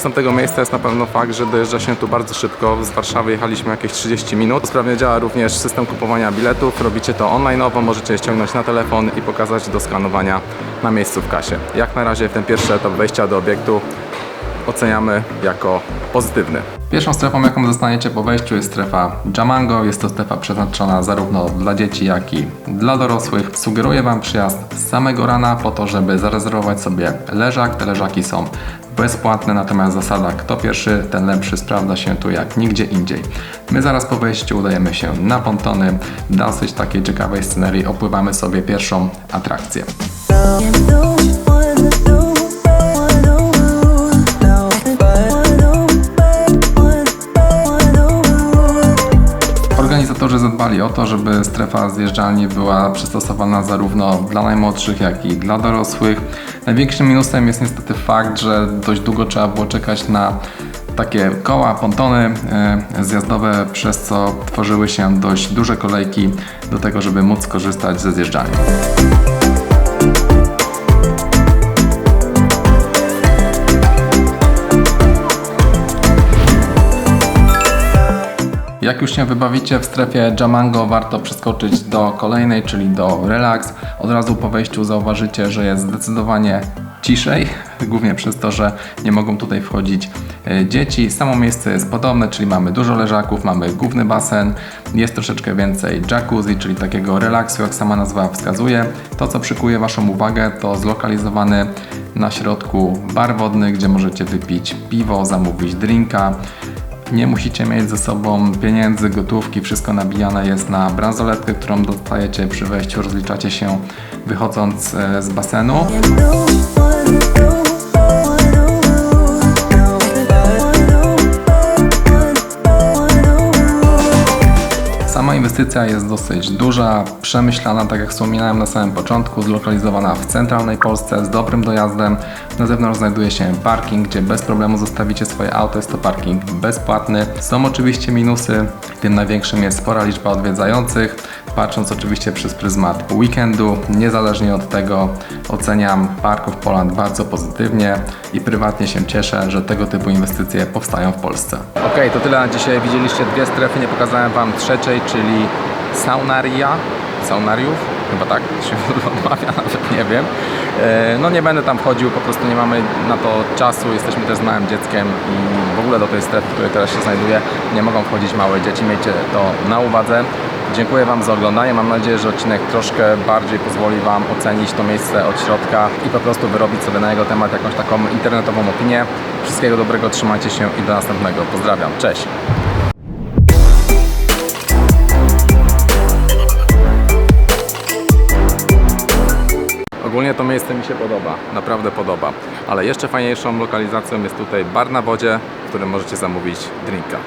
Plusem tego miejsca jest na pewno fakt, że dojeżdża się tu bardzo szybko. Z Warszawy jechaliśmy jakieś 30 minut. Sprawnie działa również system kupowania biletów. Robicie to online'owo, możecie je ściągnąć na telefon i pokazać do skanowania na miejscu w kasie. Jak na razie ten pierwszy etap wejścia do obiektu oceniamy jako pozytywny. Pierwszą strefą, jaką zostaniecie po wejściu jest strefa Jamango. Jest to strefa przeznaczona zarówno dla dzieci, jak i dla dorosłych. Sugeruję Wam przyjazd z samego rana po to, żeby zarezerwować sobie leżak. Te leżaki są bezpłatne, natomiast zasada kto pierwszy, ten lepszy sprawdza się tu jak nigdzie indziej. My zaraz po wejściu udajemy się na pontony. Dosyć takiej ciekawej scenerii opływamy sobie pierwszą atrakcję. Zadbali o to, żeby strefa zjeżdżalni była przystosowana zarówno dla najmłodszych, jak i dla dorosłych. Największym minusem jest niestety fakt, że dość długo trzeba było czekać na takie koła, pontony e, zjazdowe, przez co tworzyły się dość duże kolejki do tego, żeby móc skorzystać ze zjeżdżalni. Jak już się wybawicie w strefie Jamango, warto przeskoczyć do kolejnej, czyli do Relax. Od razu po wejściu zauważycie, że jest zdecydowanie ciszej, głównie przez to, że nie mogą tutaj wchodzić e, dzieci. Samo miejsce jest podobne, czyli mamy dużo leżaków, mamy główny basen, jest troszeczkę więcej jacuzzi, czyli takiego relaksu, jak sama nazwa wskazuje. To, co przykuje Waszą uwagę, to zlokalizowany na środku bar wodny, gdzie możecie wypić piwo, zamówić drinka. Nie musicie mieć ze sobą pieniędzy, gotówki, wszystko nabijane jest na bransoletkę, którą dostajecie przy wejściu, rozliczacie się wychodząc e, z basenu. Sama inwestycja jest dosyć duża, przemyślana, tak jak wspominałem na samym początku, zlokalizowana w centralnej Polsce z dobrym dojazdem. Na zewnątrz znajduje się parking, gdzie bez problemu zostawicie swoje auto, jest to parking bezpłatny. Są oczywiście minusy, tym największym jest spora liczba odwiedzających. Patrząc oczywiście przez pryzmat weekendu, niezależnie od tego oceniam Parków Poland bardzo pozytywnie i prywatnie się cieszę, że tego typu inwestycje powstają w Polsce. Ok, to tyle na dzisiaj. Widzieliście dwie strefy, nie pokazałem Wam trzeciej, czyli saunaria, saunariów, chyba tak się odmawia, nawet nie wiem. E, No nie będę tam wchodził, po prostu nie mamy na to czasu, jesteśmy też z małym dzieckiem i w ogóle do tej strefy, w której teraz się znajduję, nie mogą wchodzić małe dzieci, miejcie to na uwadze. Dziękuję Wam za oglądanie. Mam nadzieję, że odcinek troszkę bardziej pozwoli Wam ocenić to miejsce od środka i po prostu wyrobić sobie na jego temat jakąś taką internetową opinię. Wszystkiego dobrego, trzymajcie się i do następnego. Pozdrawiam. Cześć! To miejsce mi się podoba, naprawdę podoba. Ale jeszcze fajniejszą lokalizacją jest tutaj bar na wodzie, w którym możecie zamówić drinka.